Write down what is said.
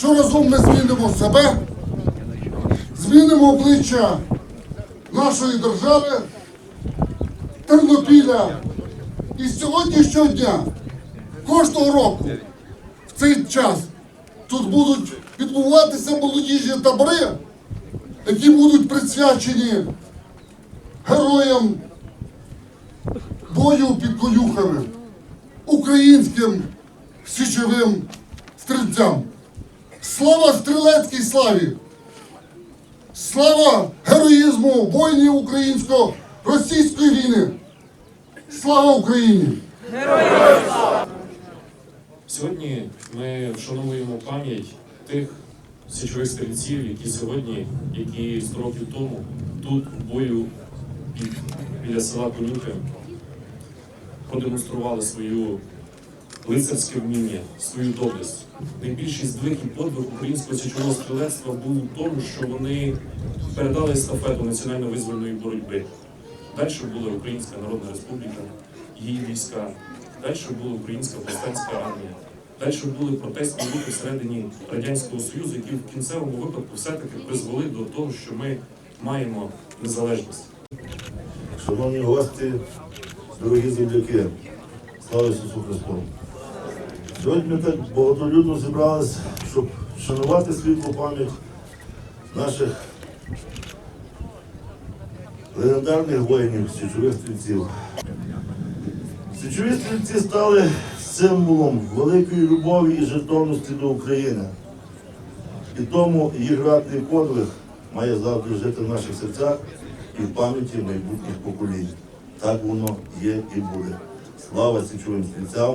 що разом ми змінимо себе, змінимо обличчя нашої держави, Тернопіля. І з сьогоднішнього дня, кожного року, в цей час тут будуть відбуватися молодіжні табори, які будуть присвячені героям бою під Колюхами, українським січовим стрільцям. Слава стрілецькій славі! Слава героїзму воїнів українсько-російської війни! Слава Україні! Сьогодні ми вшановуємо пам'ять тих січових стрільців, які сьогодні, які 100 років тому тут в бою біля села Конюхи продемонстрували свою лицарське вміння, свою доблесть. Найбільший здвиг і подвиг українського січового стрілецтва був у тому, що вони передали естафету національно-визвольної боротьби. Далі була Українська Народна Республіка, її війська, далі була Українська повстанська армія, далі були протестні рухи всередині Радянського Союзу, які в кінцевому випадку все-таки призвели до того, що ми маємо незалежність. Шановні гості, дорогі земляки, слава Ісусу Христу! Сьогодні ми так багатолюдно зібрались, щоб шанувати світлу пам'ять наших легендарних воїнів, січових стрільців. Січові стрільці стали символом великої любові і жертовності до України. І тому їх ратний подвиг має завжди жити в наших серцях і в пам'яті майбутніх поколінь. Так воно є і буде. Слава січовим стрільцям!